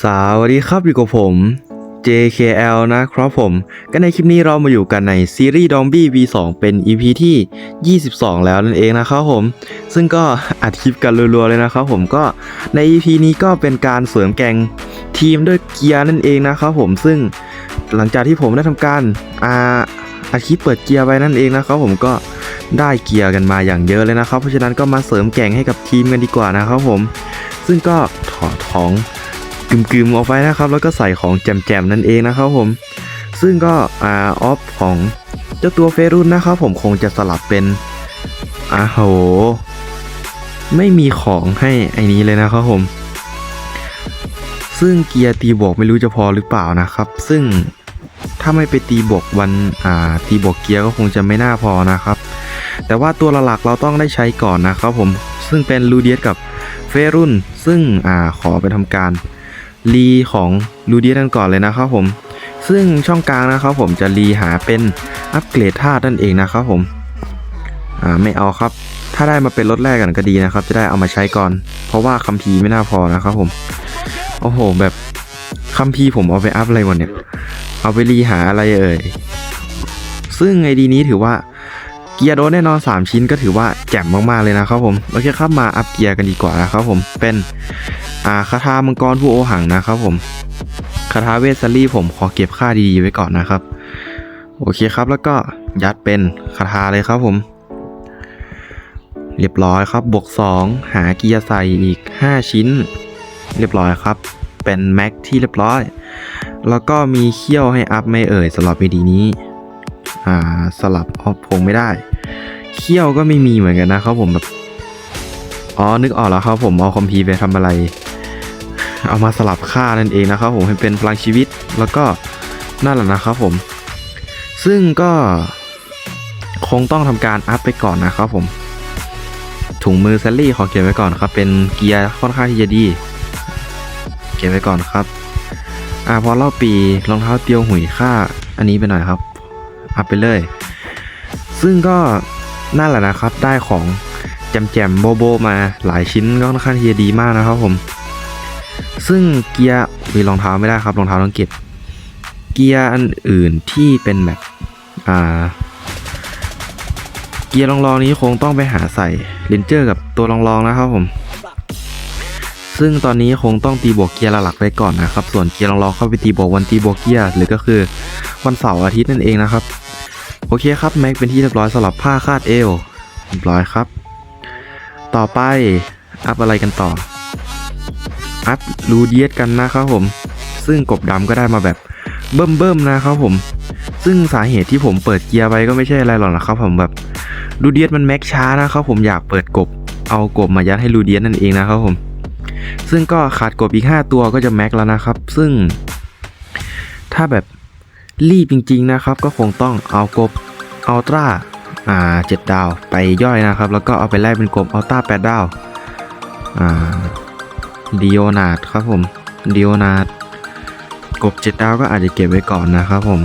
สวัสดีครับอยู่กับผม JKL นะครับผม ก็ในคลิปนี้เรามาอยู่กันในซีรีส์ d o m b i e V2 เป็น EP ที่ 22 แล้วนั่นเองนะครับผม ซึ่งก็อัดคลิปกันรัวๆเลยนะครับผมก็ใน EP นี้ก็เป็นการเสริมแกงทีมด้วยเกียร์นั่นเองนะครับผมซึ่งหลังจากที่ผมได้ทำการอาอัดคลิปเปิดเกียร์ไปนั่นเองนะครับผมก็ได้เกียร์กันมาอย่างเยอะเลยนะครับ เพราะฉะนั้นก็มาเสริมแกงให้กับทีมกันดีกว่านะครับผม ซึ่งก็ถอดของ กึมๆออกไปนะครับ แล้วก็ใส่ของแจมๆนั่นเองนะครับผม ซึ่งก็อ่าออฟของเจ้าตัวเฟรุนนะครับ ผมคงจะสลับเป็นอ่าโห ไม่มีของให้ไอ้นี้เลยนะครับผม ซึ่งเกียร์ตีบวกไม่รู้จะพอหรือเปล่านะครับ ซึ่งถ้าไม่ไปตีบวกวันอ่าตีบวกเกียร์ก็คงจะไม่น่าพอนะครับ แต่ว่าตัวหลักเราต้องได้ใช้ก่อนนะครับผมซึ่งเป็นลูเดียสกับเฟรุนซึ่งอ่าขอไปทำการ รีของลูดียกันก่อนเลยนะครับผม ซึ่งช่องกลางนะครับผมจะรีหาเป็นอัปเกรดธาตุนั่นเองนะครับผมอ่าไม่เอาครับ ถ้าได้มาเป็นรถแรกกันก็ดีนะครับ จะได้เอามาใช้ก่อน เพราะว่าคัมภีร์ไม่น่าพอนะครับผมโอ้โห แบบคัมภีร์ผมเอาไปอัพอะไรวะเนี่ยเอาไปรีหาอะไรเอ่ยซึ่งไอดีนี้ถือว่า กียร์โดนแน่นอน 3 ชิ้นก็ถือว่าแจ่มมากๆเลยนะครับผมโอเคครับมาอัพเกียร์กันดีกว่านะครับผมเป็นอ่าคาถามังกรผู้โอหังนะครับผมคาถาเวสซารี่ผมขอเก็บค่าดีๆไว้ก่อนนะครับ โอเคครับแล้วก็ยัดเป็นคาถาเลยครับผม เรียบร้อยครับบวก 2 หาเกียร์ใส่อีก 5 ชิ้น เรียบร้อยครับ เป็นแม็กที่เรียบร้อย แล้วก็มีเขี้ยวให้อัพไม่เอ่ยสำหรับวีดีนี้ สลับออฟพงไม่ได้ เขี้ยวก็ไม่มีเหมือนกันนะครับผมแบบอ๋อนึกออกแล้วครับผมเอาคอมพีร์ไปทำอะไร เอามาสลับค่านั่นเองนะครับผมให้เป็นพลังชีวิตแล้วก็นั่นแหละนะครับผม ซึ่งก็คงต้องทำการอัพไปก่อนนะครับผม ถุงมือแซลลี่ขอเก็บไว้ก่อนครับ เป็นเกียร์ค่อนข้างที่จะดี เก็บไว้ก่อนครับอ่าพอเล่าปีรองเท้าเตียวหุยค่าอันนี้ไปหน่อยครับ อัพไปเลย ซึ่งก็นั่นแหละนะครับ ได้ของแจมๆโบโบมาหลายชิ้นก็ค่อนข้างที่จะดีมากนะครับผม ซึ่งเกียร์มีรองเท้าไม่ได้ครับรองเท้าต้องเก็บ เกียร์อันอื่นที่เป็นแบบอ่าเกียร์รองๆนี้คงต้องไปหาใส่เลนเจอร์กับตัวรองๆนะครับผม ซึ่งตอนนี้คงต้องตีบวกเกียร์หลักไว้ก่อนนะครับ ส่วนเกียร์รองๆเข้าไปตีบวกวันตีบวกเกียร์หรือก็คือวันเสาร์อาทิตย์นั่นเองนะครับ โอเคครับแม็กเป็นที่เรียบร้อยสำหรับผ้าคาดเอวเรียบร้อยครับ ต่อไปอัพอะไรกันต่อ อัพลูเดียสกันนะครับผม ซึ่งกบดำก็ได้มาแบบเบิ่มเบิ่มๆนะครับผม ซึ่งสาเหตุที่ผมเปิดเกียร์ไปก็ไม่ใช่อะไรหรอกนะครับผมแบบลูเดียสมันแม็กช้านะครับผมอยากเปิดกบ เอากบมายัดให้ลูเดียสนั่นเองนะครับผม ซึ่งก็ขาดกบอีก 5 ตัวก็จะแม็กแล้วนะครับ ซึ่ง ถ้าแบบ รีบจริงๆนะครับ ก็คงต้องเอากบอัลตร้าอ่าเจ็ดดาวไปย่อยนะครับ แล้วก็เอาไปแลกเป็นกลมอัลตร้าแปดดาวอ่าดิโอนาดครับผมดิโอนาดกบเจ็ดดาวก็อาจจะเก็บไว้ก่อนนะครับผม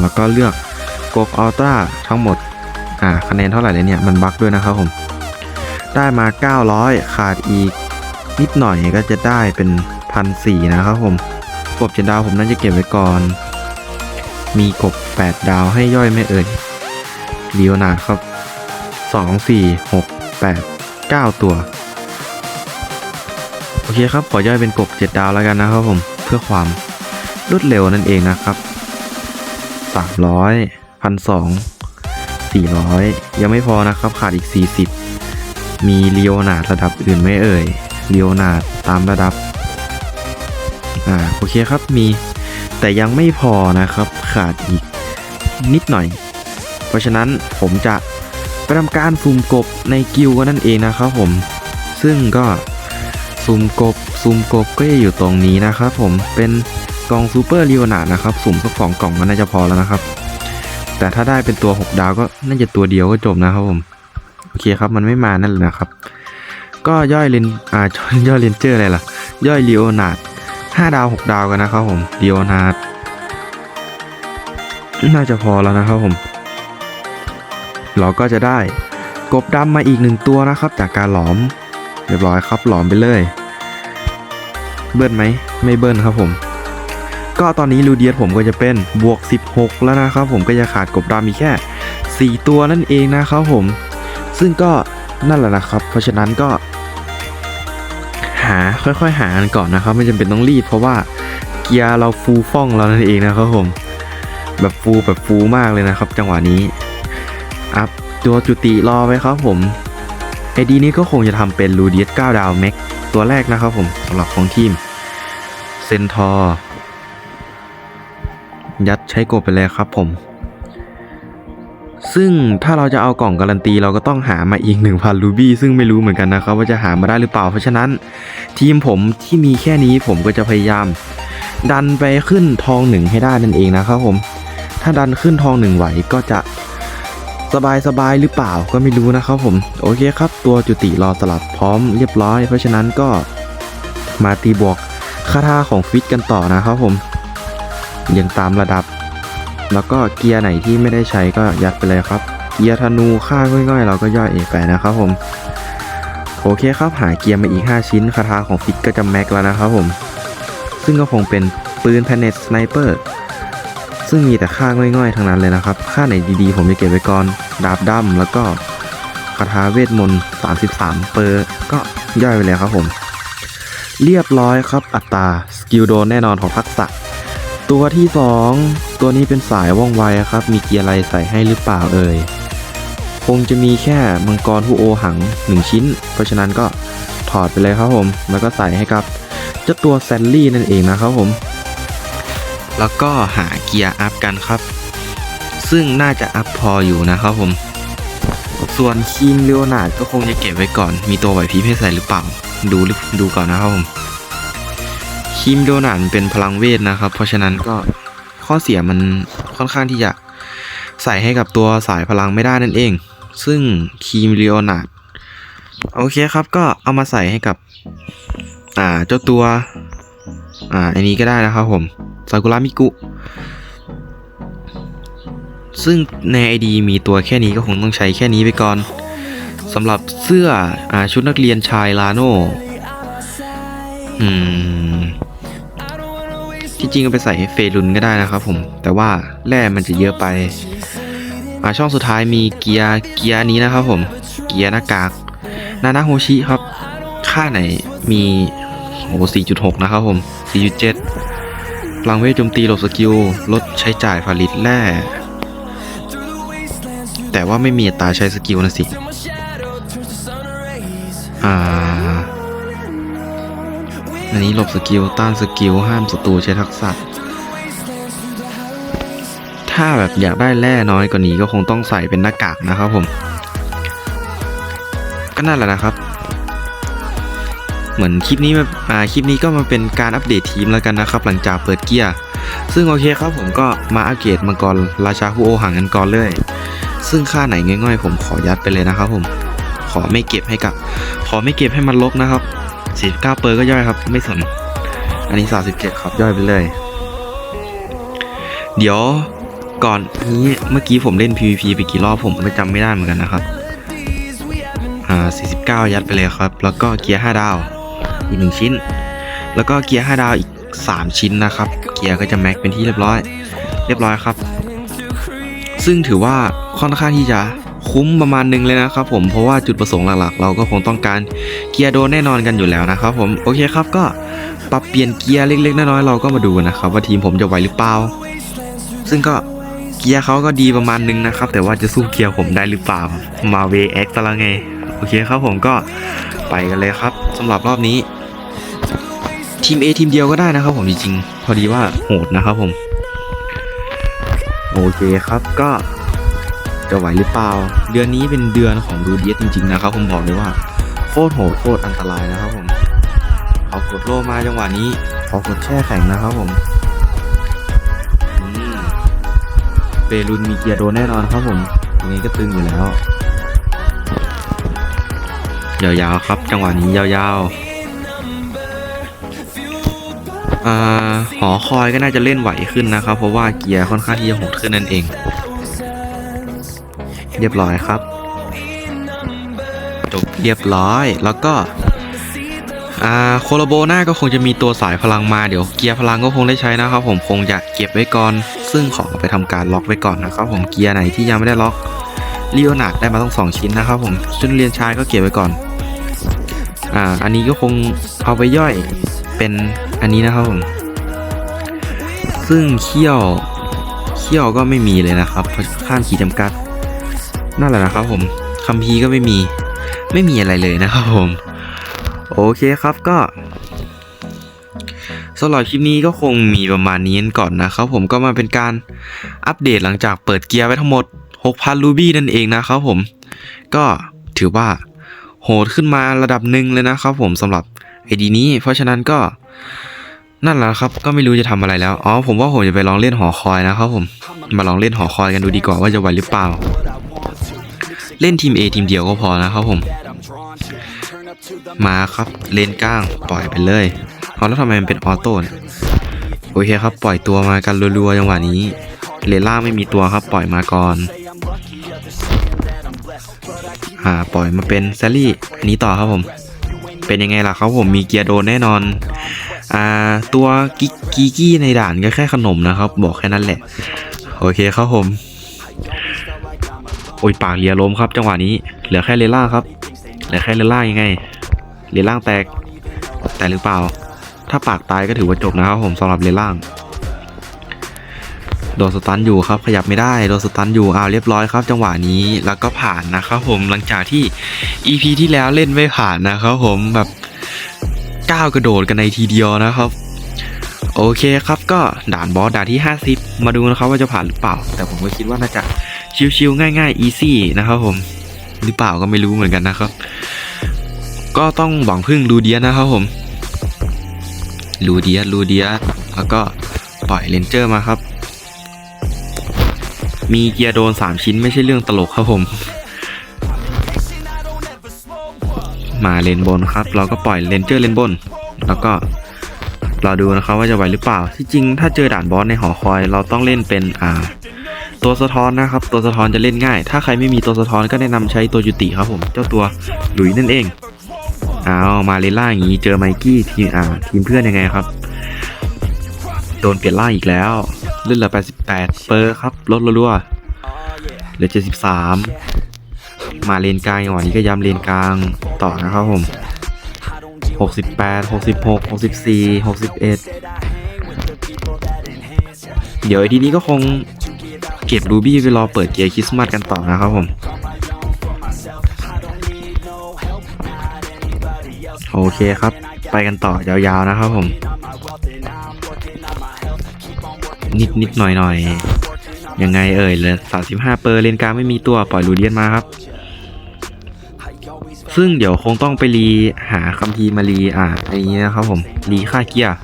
แล้วก็เลือกกบอัลตร้าทั้งหมดอ่าคะแนนเท่าไหร่เลยเนี่ยมันบั๊กด้วยนะครับผม ได้มา 900 ขาดอีกนิดหน่อยก็จะได้เป็นพันสี่นะครับผมกบเจ็ดดาวผมน่าจะเก็บไว้ก่อน มีกบ 8 ดาวให้ย่อยไม่เอ่ยลีโอนาร์ดครับ 2 4 6 8 9 ตัว โอเคครับ ขอย่อยเป็นกบ 7 ดาวแล้วกันนะครับผม เพื่อความรวดเร็วนั่นเองนะครับ 300 1,200 400 ยังไม่พอนะครับ ขาดอีก 40 มีลีโอนาร์ดระดับอื่นไม่เอ่ยลีโอนาร์ดตามระดับ อ่า โอเคครับมี แต่ยังไม่พอนะครับขาดอีกนิดหน่อย เพราะฉะนั้นผมจะไปทำการซุ่มกบในกิลด์กันนั่นเองนะครับผม ซึ่งก็ซุ่มกบซุ่มกบก็จะอยู่ตรงนี้นะครับผมเป็นกล่องซูเปอร์ลีโอนาดนะครับสุ่มสักสองกล่องก็น่าจะพอแล้วนะครับ แต่ถ้าได้เป็นตัว 6 ดาวก็น่าจะตัวเดียวก็จบนะครับผมโอเคครับมันไม่มานั่นแหละนะครับ ก็ย่อยเลนอ่าย่อยเลนเจอร์อะไรล่ะ ย่อยลีโอนาด 5 ดาว 6 ดาวกันนะครับผมลีโอนาดน่าจะพอแล้วนะครับผม เราก็จะได้กบดำมาอีกหนึ่งตัวนะครับ จากการหลอม เรียบร้อยครับหลอมไปเลย เบิ้ลไหมไม่เบิ้ลครับผม ก็ตอนนี้ลูเดียสผมก็จะเป็นบวก 16 แล้วนะครับ ผมก็จะขาดกบดำมีแค่ 4 ตัวนั่นเองนะครับผม ซึ่งก็นั่นแหละนะครับ เพราะฉะนั้นก็ หาค่อยๆหากันก่อนนะครับ ไม่จำเป็นต้องรีบเพราะว่าเกียร์เราฟูฟ่องแล้วนั่นเองนะครับผมแบบฟูแบบฟูมากเลยนะครับ จังหวะนี้อัพตัวจุติรอไว้ครับผมไอดีนี้ก็คงจะทำเป็นลูเดียส9ดาวแม็กตัวแรกนะครับผมสำหรับของทีมเซนทอร์ยัดใช้กบไปเลยครับผม ซึ่งถ้าเราจะเอากล่องการันตีเราก็ต้องหามาอีก 1,000 รูบี้ซึ่งไม่รู้เหมือนกันนะครับว่าจะหามาได้หรือเปล่าเพราะฉะนั้น ทีมผมที่มีแค่นี้ผมก็จะพยายาม ดันไปขึ้นทองหนึ่งให้ได้นั่นเองนะครับผม ถ้าดันขึ้นทองหนึ่งไหวก็จะสบายสบายหรือเปล่าก็ไม่รู้นะครับผม โอเคครับ ตัวจุติรอสลับพร้อมเรียบร้อย เพราะฉะนั้นก็มาตีบวกคาถาของฟิตกันต่อนะครับผมเรียงตามระดับ แล้วก็เกียร์ไหนที่ไม่ได้ใช้ก็ยัดไปเลยครับเกียร์ธนูค่าง่อยๆ เราก็ย่อยเอไปนะครับผมโอเคครับหาเกียร์มาอีก 5 ชิ้นคาถาของฟิตก็จะแม็กแล้วนะครับผม ซึ่งก็คงเป็นปืนแพนเนตสไนเปอร์ซึ่งมีแต่ค่าง่อยๆทั้งนั้นเลยนะครับ ค่าไหนดีๆ ผมจะเก็บไว้ก่อน ดาบดำแล้วก็คาถาเวทมนต์33 เปอร์ก็ย่อยไปเลยครับผม เรียบร้อยครับอัตราสกิลโดนแน่นอนของทักษะ ตัวที่ 2 ตัวนี้เป็นสายว่องไวครับ มีเกียร์อะไรใส่ให้หรือเปล่าเอ่ย คงจะมีแค่มังกรผู้โอหัง 1 ชิ้น เพราะฉะนั้นก็ถอดไปเลยครับผม แล้วก็ใส่ให้กับเจ้าตัวแซนลี่นั่นเองนะครับผม แล้วก็หาเกียร์อัพกันครับ ซึ่งน่าจะอัพพออยู่นะครับผม ส่วนคีมเลโอนาดก็คงจะเก็บไว้ก่อน มีตัวไหวพริบให้ใส่หรือเปล่า ดูดูก่อนนะครับผม คีมโดนันเป็นพลังเวทนะครับ เพราะฉะนั้นก็ข้อเสียมันค่อนข้างที่จะใส่ให้กับตัวสายพลังไม่ได้นั่นเอง ซึ่งคีมเลโอนาดโอเคครับก็เอามาใส่ให้กับ อ่าเจ้าตัว อ่าอันนี้ก็ได้นะครับผมซากุระมิกุ ซึ่งใน ID มีตัวแค่นี้ก็คงต้องใช้แค่นี้ไปก่อนสำหรับเสื้ออ่าชุดนักเรียนชายลาโน่อืม ที่จริงก็ไปใส่เฟรุนก็ได้นะครับผม แต่ว่าแร่มันจะเยอะไปอ่าช่องสุดท้ายมีเกียร์เกียร์นี้นะครับผม เกียร์หน้ากาก นานาโฮชิครับ ค่าไหนมีโอ้4.6 นะครับผม 4.7พลังเวทโจมตีหลบสกิล ลดใช้จ่ายผลิตแร่ แต่ว่าไม่มีตาใช้สกิลนะสิ อ่า อันนี้หลบสกิลต้านสกิลห้ามศัตรูใช้ทักษะ ถ้าแบบอยากได้แร่น้อยกว่านี้ก็คงต้องใส่เป็นหน้ากากนะครับผม ก็นั่นแหละนะครับ เหมือนคลิปนี้มาอ่าคลิปนี้ก็มาเป็นการอัปเดตทีมแล้วกันนะครับ หลังจากเปิดเกียร์ ซึ่งโอเคครับผมก็มาอัปเกรดมังกรราชาผู้โอหังกันก่อนเลย ซึ่งค่าไหนง่อยๆ ผมขอยัดไปเลยนะครับผม ขอไม่เก็บให้กับ ขอไม่เก็บให้มันลบนะครับ 49เปอร์ก็ย่อยครับ ไม่สน อันนี้ 37 ครับย่อยไปเลย เดี๋ยวก่อนนี้เมื่อกี้ผมเล่น PVP ไปกี่รอบผมก็จำไม่ได้เหมือนกันนะครับ อ่า 49 ยัดไปเลยครับ แล้วก็เกียร์ 5 ดาว อีก 1 ชิ้น แล้วก็เกียร์ 5 ดาวอีก 3 ชิ้นนะครับ เกียร์ก็จะแม็กเป็นที่เรียบร้อย เรียบร้อยครับ ซึ่งถือว่าค่อนข้างที่จะ คุ้มประมาณหนึงเลยนะครับผมเพราะว่าจุดประสงค์หลักๆ เราก็คงต้องการเกียร์โดนแน่นอนกันอยู่แล้วนะครับผมโอเคครับก็ปรับเปลี่ยนเกียร์เล็กๆน้อยๆเราก็มาดูนะครับว่าทีมผมจะไหวหรือเปล่าซึ่งก็เกียร์เขาก็ดีประมาณนึงนะครับ แต่ว่าจะสู้เกียร์ผมได้หรือเปล่ามาเวเอ็กซ์ตะละไงโอเคครับผมก็ไปกันเลยครับสำหรับรอบนี้ ทีม A ทีมเดียวก็ได้นะครับ ผมจริงๆพอดีว่าโหดนะครับผม โอเคครับก็ จะไหวหรือเปล่า เดือนนี้เป็นเดือนของดูเดียสจริงๆนะครับผมบอกเลยว่าโคตรโหดโคตรอันตรายนะครับผมขอกดโล่มาจังหวะนี้ขอกดแช่แข็งนะครับผมอืมเปรุนมีเกียร์โดนแน่นอนครับผมยังไงก็ตึงอยู่แล้วยาวๆครับ จังหวะนี้ยาวๆอ่าหอคอยก็น่าจะเล่นไหวขึ้นนะครับ เพราะว่าเกียร์ค่อนข้างที่จะโหดขึ้นนั่นเอง เรียบร้อยครับจบเรียบร้อยแล้วก็อ่าโคโลโบหน้าก็คงจะมีตัวสายพลังมาเดี๋ยวเกียร์พลังก็คงได้ใช้นะครับ ผมคงจะเก็บไว้ก่อน ซึ่งขอไปทำการล็อกไว้ก่อนนะครับ ผมเกียร์ไหนที่ยังไม่ได้ล็อกลีโอนาดได้มาต้องสองชิ้นนะครับ ผมชุดเรียนชายก็เก็บไว้ก่อนอ่าอันนี้ก็คงเอาไปย่อยเป็นอันนี้นะครับผมซึ่งเขี้ยวเขี้ยวก็ไม่มีเลยนะครับเพราะข้ามขีดจำกัด นั่นแหละนะครับผมคัมภีร์ก็ไม่มีไม่มีอะไรเลยนะครับผม โอเคครับก็สำหรับคลิปนี้ก็คงมีประมาณนี้ก่อนนะครับผมก็มาเป็นการอัปเดตหลังจากเปิดเกียร์ไว้ทั้งหมด 6,000 รูบี้นั่นเองนะครับผม ก็ถือว่าโหดขึ้นมาระดับหนึ่งเลยนะครับผมสำหรับไอดีนี้ เพราะฉะนั้นก็ นั่นแหละครับก็ไม่รู้จะทำอะไรแล้วอ๋อผมว่าผมจะไปลองเล่นหอคอยนะครับผมมาลองเล่นหอคอยกันดูดีกว่าว่าจะไหวหรือเปล่า เล่นทีม A ทีมเดียวก็พอนะครับผม มาครับเลนกลางปล่อยไปเลยเอาแล้วทำไมมันเป็นออโต้เนี่ยโอเคครับ ปล่อยตัวมากันรัวๆจังหวะนี้ เลนล่างไม่มีตัวครับ ปล่อยมาก่อนอ่าปล่อยมาเป็นแซลลี่อันนี้ต่อครับผม เป็นยังไงล่ะครับผมมีเกียร์โดนแน่นอน อ่าตัวกิกกีกี้ในด่านก็แค่ขนมนะครับ บอกแค่นั้นแหละ โอเคครับผม โอ้ยปากเลียล้มครับ จังหวะนี้ เหลือแค่เลล่างครับ เหลือแค่เลล่างยังไง เลล่างแตก แต่หรือเปล่า ถ้าปากตายก็ถือว่าจบนะครับผมสำหรับเลล่างโดนสตันอยู่ครับขยับไม่ได้โดนสตันอยู่อ้าวเรียบร้อยครับ จังหวะนี้แล้วก็ผ่านนะครับผมหลังจากที่ EP ที่แล้วเล่นไม่ผ่านนะครับผมแบบ ก้าวกระโดดกันในทีเดียวนะครับ โอเคครับก็ด่านบอสด่านที่ 50 มาดูนะครับว่าจะผ่านหรือเปล่า แต่ผมก็คิดว่าน่าจะชิวๆง่ายๆ easy นะครับผมหรือเปล่าก็ไม่รู้เหมือนกันนะครับ ก็ต้องหวังพึ่งลูเดียนะครับผมลูเดียลูเดียแล้วก็ปล่อยเลนเจอร์มาครับ มีเกียร์โดน 3 ชิ้นไม่ใช่เรื่องตลกครับผม มาเลนบนครับ เราก็ปล่อยเลนเจอร์เลนบน แล้วก็เราดูนะครับว่าจะไหวหรือเปล่า ที่จริงถ้าเจอด่านบอสในหอคอย เราต้องเล่นเป็นอ่า ตัวสะท้อนนะครับ ตัวสะท้อนจะเล่นง่าย ถ้าใครไม่มีตัวสะท้อนก็แนะนำใช้ตัวยุติครับผม เจ้าตัวหลุยนั่นเองเอามาเลนล่าอย่างนี้เจอไมกี้ทีมอ่าทีมเพื่อนยังไงครับ โดนเปลี่ยนล่างอีกแล้วเลื่อนลือ88 เปอร์ครับลดรัวๆเหลือ73 มาเลนกลางจังหวะนี้ก็ย้ำเลนกลางต่อนะครับผม 68 66 64 61 เดี๋ยวทีนี้ก็คงเก็บรูบี้ไปรอเปิดเกียร์คริสต์มาสกันต่อนะครับผมโอเคครับ ไปกันต่อยาวๆนะครับผม นิดนิดๆหน่อยหน่อยๆยังไงเอ่ยเลย35เปอร์เลนกลางไม่มีตัวปล่อยลูเดียนมาครับ ซึ่งเดี๋ยวคงต้องไปรีหาคัมภีร์มารีอ่าอันนี้นะครับผมรีค่าเกียร์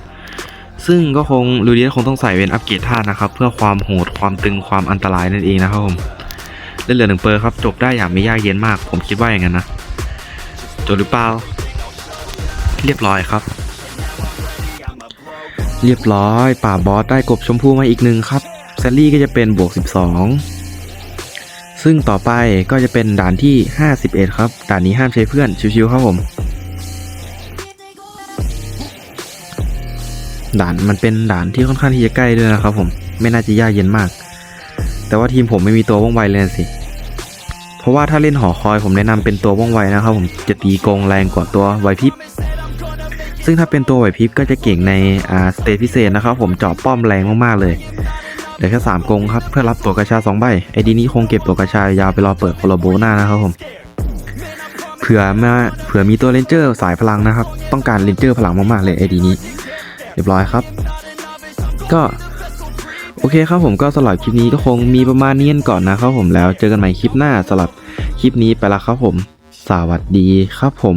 ซึ่งก็คงลูเดียคงต้องใส่เป็นอัปเกรดธาตุนะครับ เพื่อความโหดความตึงความอันตรายนั่นเองนะครับผมเล่นเหลือหนึ่งเปอร์ครับจบได้อย่างไม่ยากเย็นมาก ผมคิดว่าอย่างนั้นนะจบหรือเปล่าเรียบร้อยครับ เรียบร้อยป่าบอสได้กบชมพูมาอีกหนึ่งครับแซลลี่ก็จะเป็นบวก 12 ซึ่งต่อไปก็จะเป็นด่านที่ 51 ครับ ด่านนี้ห้ามใช้เพื่อนชิวๆครับผม ด่านมันเป็นด่านที่ค่อนข้างที่จะใกล้ด้วยนะครับผม ไม่น่าจะยากเย็นมาก แต่ว่าทีมผมไม่มีตัวว่องไวเลยสิ เพราะว่าถ้าเล่นหอคอยผมแนะนำเป็นตัวว่องไวนะครับผม จะตีโกงแรงกว่าตัวไวพิบ ซึ่งถ้าเป็นตัวไหวพิบก็จะเก่งในอ่าสเตจพิเศษนะครับผมเจาะป้อมแรงมากๆเลย เหลือแค่สามกงครับเพื่อรับตัวกระชาสองใบไอดีนี้คงเก็บตัวกระชายาวไปรอเปิดโคลโบหน้านะครับผมเผื่อมาเผื่อมีตัวเลนเจอร์สายพลังนะครับ ต้องการเลนเจอร์พลังมากๆเลยไอดีนี้ เรียบร้อยครับ ก็โอเคครับผมก็สำหรับคลิปนี้ก็คงมีประมาณนี้ก่อนนะครับผมแล้วเจอกันใหม่คลิปหน้าสำหรับคลิปนี้ไปละครับผม สวัสดีครับผม